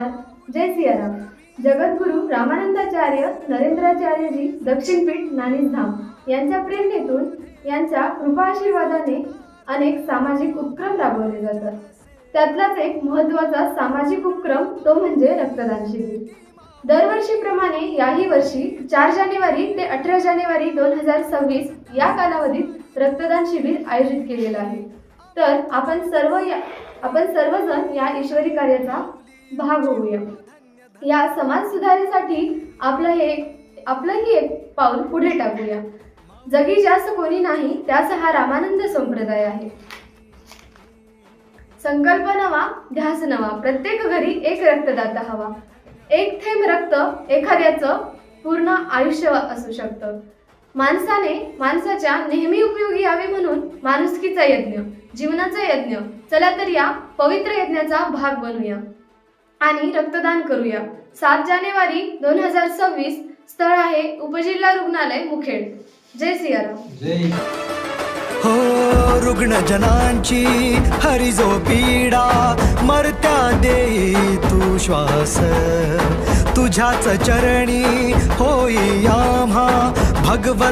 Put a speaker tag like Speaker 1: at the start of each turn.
Speaker 1: जय सियाराम. जगद्गुरु रामानंदाचार्य नरेंद्राचार्यजी दक्षिणपीठ नाणीधाम यांच्या प्रेरणेतून यांच्या कृपा आशीर्वादाने अनेक सामाजिक उपक्रम राबवले जातात. त्यातलाच एक महत्त्वाचा सामाजिक उपक्रम तो म्हणजे रक्तदान शिबिर. दरवर्षीप्रमाणे याही वर्षी चार जानेवारी ते अठरा जानेवारी दोन हजार सव्वीस या कालावधीत रक्तदान शिबिर आयोजित केलेलं आहे. तर आपण सर्व या आपण सर्वजण या ईश्वरी कार्याचा भाग होऊया. या समाज सुधारेसाठी आपलं हे आपलंही एक पाऊल पुढे टाकूया. जगी जास्त कोणी नाही त्याच हा रामानंद संप्रदाय आहे. संकल्प नवा ध्यास नवा प्रत्येक घरी एक रक्तदाता हवा. एक थेंब रक्त एखाद्याचं पूर्ण आयुष्य असू शकतं. माणसाने माणसाच्या नेहमी उपयोगी यावे म्हणून माणुसकीचा यज्ञ जीवनाचा यज्ञ चला तर या पवित्र यज्ञाचा भाग बनूया. आणि रक्तदान करूया. सात जानेवारी दोन हजार सव्वीस स्थळ आहे उपजिल्हा रुग्णालय मुखेड. जय सियाराम.
Speaker 2: हो रुग्णजनांची हरिजो पीडा मरत्या देई तू श्वास. तुझ्याच चरणी होई आम्हा भगवंत